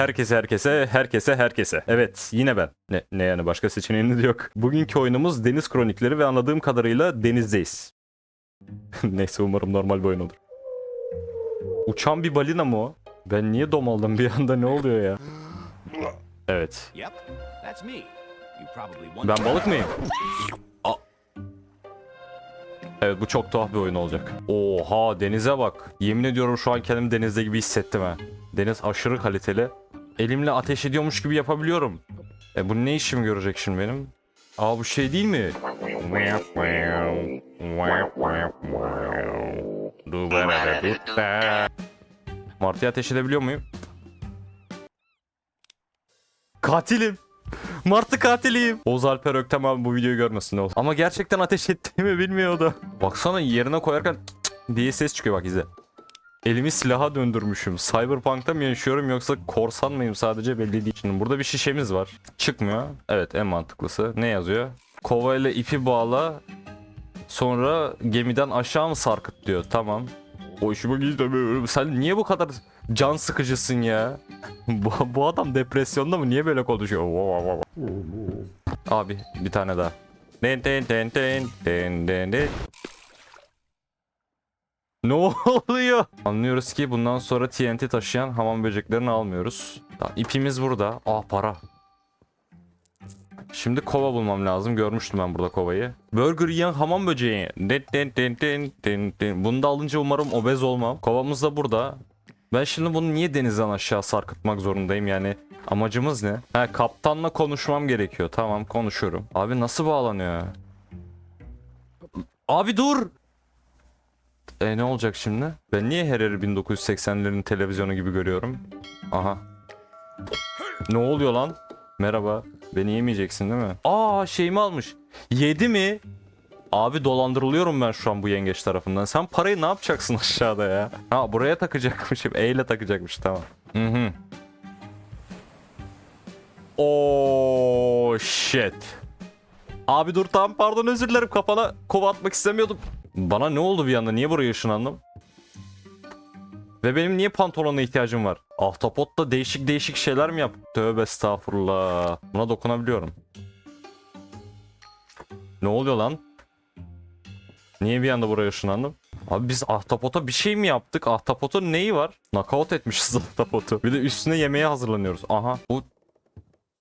Herkese herkese herkese herkese. Evet yine ben. Ne, ne yani başka seçeneğiniz yok. Bugünkü oyunumuz Deniz Kronikleri ve anladığım kadarıyla denizdeyiz. Neyse umarım normal bir oyun olur. Uçan bir balina mı o? Ben niye domaldım bir anda ne oluyor ya? Evet. Ben balık mıyım? Aa. Evet bu çok tuhaf bir oyun olacak. Oha denize bak. Yemin ediyorum şu an kendimi denizde gibi hissettim ha. Deniz aşırı kaliteli. Elimle ateş ediyormuş gibi yapabiliyorum. E bu ne işim görecek şimdi benim? Aa bu şey değil mi? Martı'ya ateş edebiliyor muyum? Katilim. Martı katiliyim. Oğuz Alper Öktem abi bu videoyu görmesin ne olur. Ama gerçekten ateş ettiğimi bilmiyordu. Baksana yerine koyarken diye ses çıkıyor bak izle. Elimi silaha döndürmüşüm. Cyberpunk'ta mı yaşıyorum yoksa korsan mıyım sadece belli değil. Şimdi burada bir şişemiz var. Çıkmıyor. Evet en mantıklısı. Ne yazıyor? Kovayla ipi bağla. Sonra gemiden aşağı mı sarkıt diyor. Tamam. Hoşuma gitmiyor. Sen niye bu kadar can sıkıcısın ya? bu, bu adam depresyonda mı? Niye böyle konuşuyor? Abi bir tane daha. Den den den den den den den. Ne oluyor? Anlıyoruz ki bundan sonra TNT taşıyan hamam böceklerini almıyoruz. Tamam, ipimiz burada. Ah para. Şimdi kova bulmam lazım. Görmüştüm ben burada kovayı. Burger yiyen hamam böceği. Den den den den den den. Bunu da alınca umarım obez olmam. Kovamız da burada. Ben şimdi bunu niye denizden aşağı sarkıtmak zorundayım yani? Amacımız ne? Ha kaptanla konuşmam gerekiyor. Tamam konuşuyorum. Abi nasıl bağlanıyor? Abi dur! E ne olacak şimdi? Ben niye her yeri 1980'lerin televizyonu gibi görüyorum? Aha. Ne oluyor lan? Merhaba. Beni yemeyeceksin değil mi? Aa şeyimi almış. Yedi mi? Abi dolandırılıyorum ben şu an bu yengeç tarafından. Sen parayı ne yapacaksın aşağıda ya? Ha buraya takacakmışım. E ile takacakmış tamam. Hı hı. Oh shit. Abi dur tamam pardon özür dilerim kafana kova atmak istemiyordum. Bana ne oldu bir anda niye buraya ışınlandım? Ve benim niye pantolona ihtiyacım var? Ahtapotta değişik değişik şeyler mi yap? Tövbe estağfurullah. Buna dokunabiliyorum. Ne oluyor lan? Niye bir anda buraya ışınlandım? Abi biz ahtapota bir şey mi yaptık? Ahtapotun neyi var? Knockout etmişiz ahtapotu. Bir de üstüne yemeğe hazırlanıyoruz. Aha bu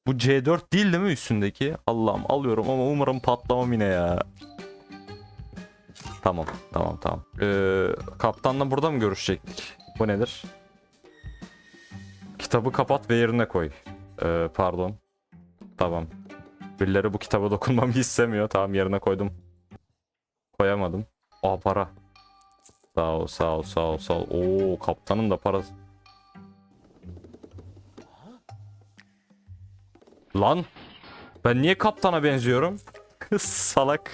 bu C4 değil değil mi üstündeki? Allah'ım alıyorum ama umarım patlamam yine ya. Tamam tamam tamam. Ee, kaptanla burada mı görüşecektik? Bu nedir? Kitabı kapat ve yerine koy. Ee, pardon. Tamam. Birileri bu kitaba dokunmamı istemiyor. Tamam yerine koydum. Koyamadım. Aa para. Sağ ol sağ ol sağ ol sağ ol. Oo kaptanın da parası. Lan. Ben niye kaptana benziyorum? Salak.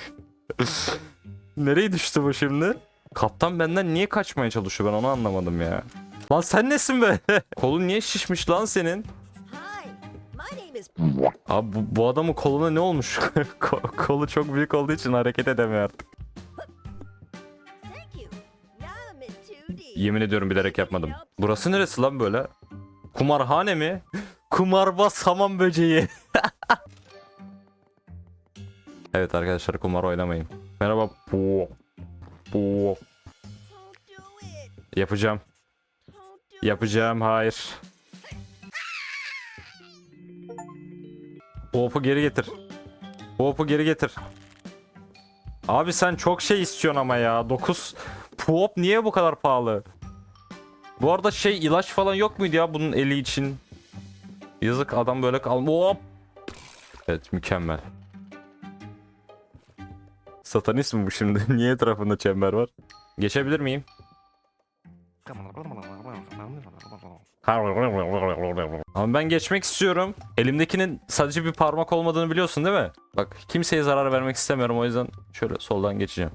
Nereye düştü bu şimdi? Kaptan benden niye kaçmaya çalışıyor ben onu anlamadım ya. Lan sen nesin be? Kolun niye şişmiş lan senin? Abi bu, bu adamın koluna ne olmuş? Ko- Kolu çok büyük olduğu için hareket edemiyor artık. Thank you. Now I'm in 2D. Yemin ediyorum bilerek yapmadım. Burası neresi lan böyle? Kumarhane mi? Kumarbaz hamam böceği. evet arkadaşlar kumar oynamayın. Merhaba. Bu. Bu. Yapacağım. Yapacağım. Hayır. Hop'u geri getir. Hop'u geri getir. Abi sen çok şey istiyorsun ama ya. 9 Pop niye bu kadar pahalı? Bu arada şey ilaç falan yok muydu ya bunun eli için? Yazık adam böyle kal. Evet mükemmel. Satanist mi bu şimdi? Niye etrafında çember var? Geçebilir miyim? Ama ben geçmek istiyorum. Elimdekinin sadece bir parmak olmadığını biliyorsun değil mi? Bak kimseye zarar vermek istemiyorum o yüzden şöyle soldan geçeceğim.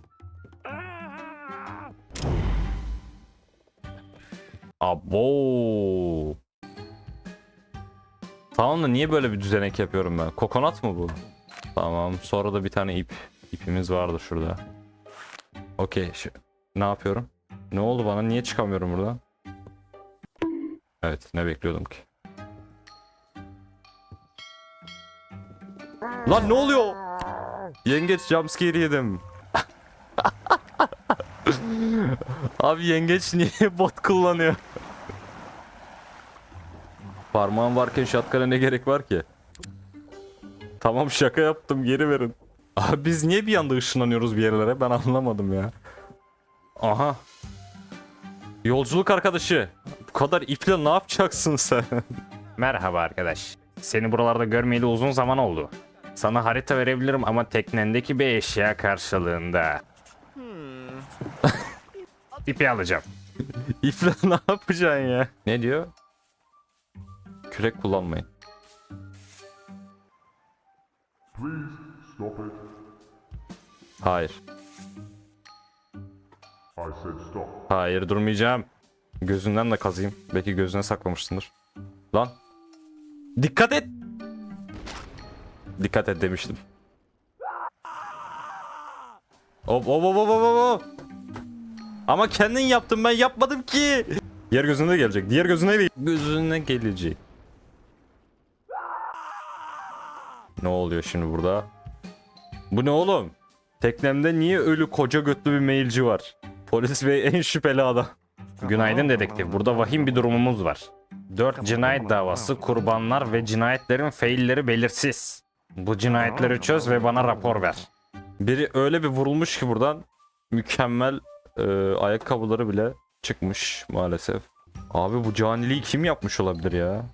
Abo. Tamam da niye böyle bir düzenek yapıyorum ben? Kokonat mı bu? Tamam. Sonra da bir tane ip. İpimiz vardı şurada. Okey. Ne yapıyorum? Ne oldu bana? Niye çıkamıyorum buradan? Evet. Ne bekliyordum ki? Lan ne oluyor? Yengeç jumpscare yedim. Abi yengeç niye bot kullanıyor? Parmağım varken şatkana ne gerek var ki? Tamam şaka yaptım geri verin. Abi biz niye bir anda ışınlanıyoruz bir yerlere ben anlamadım ya. Aha. Yolculuk arkadaşı. Bu kadar iple ne yapacaksın sen? Merhaba arkadaş. Seni buralarda görmeyeli uzun zaman oldu. Sana harita verebilirim ama teknendeki bir eşya karşılığında. İpi alacağım. İple ne yapacaksın ya? Ne diyor? Kürek kullanmayın. Stop it. Hayır. I said stop. Hayır durmayacağım. Gözünden de kazıyım. Belki gözüne saklamışsındır. Lan. Dikkat et. Dikkat et demiştim. Hop hop hop hop hop. Ama kendin yaptın ben yapmadım ki. Diğer gözüne de gelecek. Diğer gözüne de gözüne gelecek. Ne oluyor şimdi burada? Bu ne oğlum? Teknemde niye ölü koca götlü bir mailci var? Polis bey en şüpheli adam. Günaydın dedektif. Burada vahim bir durumumuz var. 4 cinayet davası, kurbanlar ve cinayetlerin failleri belirsiz. Bu cinayetleri çöz ve bana rapor ver. Biri öyle bir vurulmuş ki buradan mükemmel e, ayakkabıları bile çıkmış maalesef. Abi bu caniliği kim yapmış olabilir ya?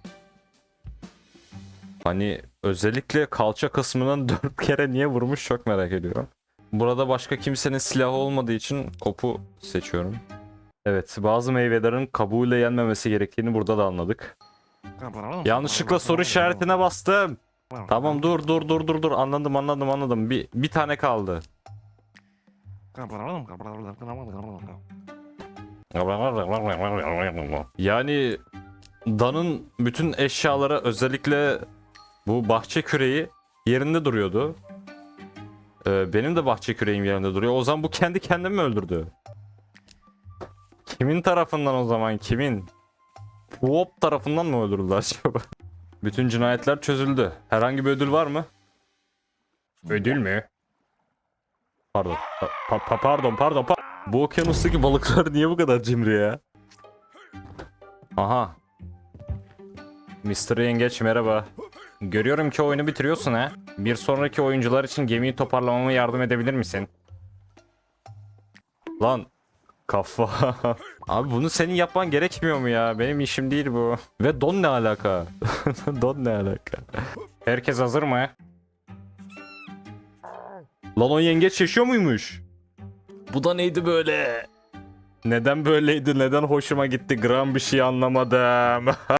Hani özellikle kalça kısmından dört kere niye vurmuş çok merak ediyorum. Burada başka kimsenin silahı olmadığı için kopu seçiyorum. Evet bazı meyvelerin kabuğuyla yenmemesi gerektiğini burada da anladık. Yanlışlıkla soru işaretine bastım. Tamam dur dur dur dur dur anladım anladım anladım. Bir, bir tane kaldı. Yani Dan'ın bütün eşyaları özellikle bu bahçe küreği yerinde duruyordu. Ee, benim de bahçe küreğim yerinde duruyor. O zaman bu kendi kendini mi öldürdü? Kimin tarafından o zaman kimin? Wop tarafından mı öldürüldü acaba? Bütün cinayetler çözüldü. Herhangi bir ödül var mı? Ödül mü? Pardon. Pa- pa- pardon pardon. pa- bu okyanustaki balıklar niye bu kadar cimri ya? Aha. Mr. Yengeç merhaba. Görüyorum ki oyunu bitiriyorsun ha. Bir sonraki oyuncular için gemiyi toparlamama yardım edebilir misin? Lan kafa. Abi bunu senin yapman gerekmiyor mu ya? Benim işim değil bu. Ve don ne alaka? don ne alaka? Herkes hazır mı? Lan o yengeç yaşıyor muymuş? Bu da neydi böyle? Neden böyleydi? Neden hoşuma gitti? Gram bir şey anlamadım.